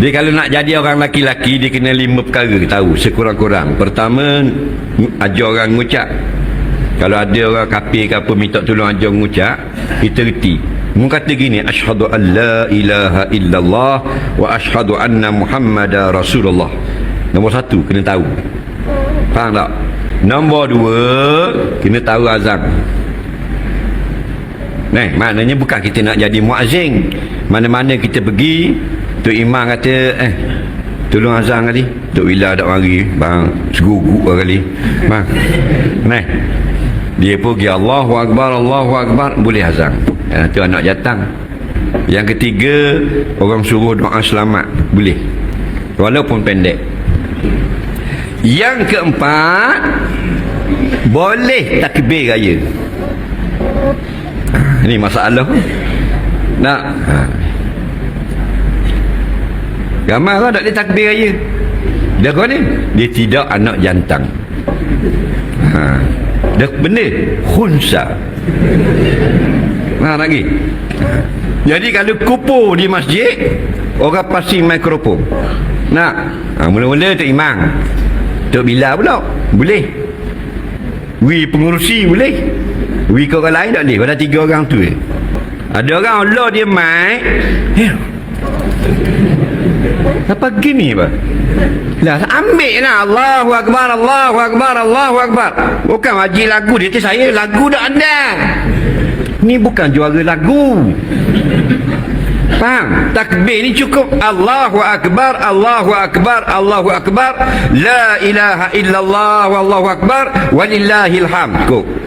Dia kalau nak jadi orang laki-laki dia kena lima perkara tahu sekurang-kurang. Pertama ajar orang ngucap. Kalau ada orang kafir ke apa minta tolong ajar ngucap, kita reti. Mu kata gini, asyhadu an la ilaha illallah wa asyhadu anna muhammadar rasulullah. Nombor satu kena tahu. Faham tak? Nombor dua kena tahu azan. Nah, maknanya bukan kita nak jadi muazzin. Mana-mana kita pergi, Tok Imam kata, eh, tolong azan kali. Tok Wila tak mari, bang, seguguk kali. Bang. Nah. Dia pergi Allahu Akbar, Allahu Akbar, boleh azan. Ya, tu anak jatang. Yang ketiga, orang suruh doa selamat, boleh. Walaupun pendek. Yang keempat, boleh takbir raya. Ini masalah. Nak. Ha. Ramai orang tak boleh takbir raya. Dia kau ni? Dia tidak anak jantan. Ha. Dia benda khunsa. Nah lagi. Jadi kalau kupu di masjid, orang pasti mikrofon. Nak. Ha, mula-mula tu imam. Tok bila pula? Boleh. Wi pengurusi boleh. Wi ke orang lain tak boleh. Pada tiga orang tu. Eh. Ada orang Allah dia mic. Ya. Apa gini apa? Lah ambil lah. Allahu Akbar Allahu Akbar Allahu Akbar. Bukan haji lagu dia. Kata saya lagu dah ada. Ni bukan juara lagu. Faham? Takbir ni cukup. Allahu Akbar Allahu Akbar Allahu Akbar. La ilaha illallah Wallahu Akbar. Walillahilham Cukup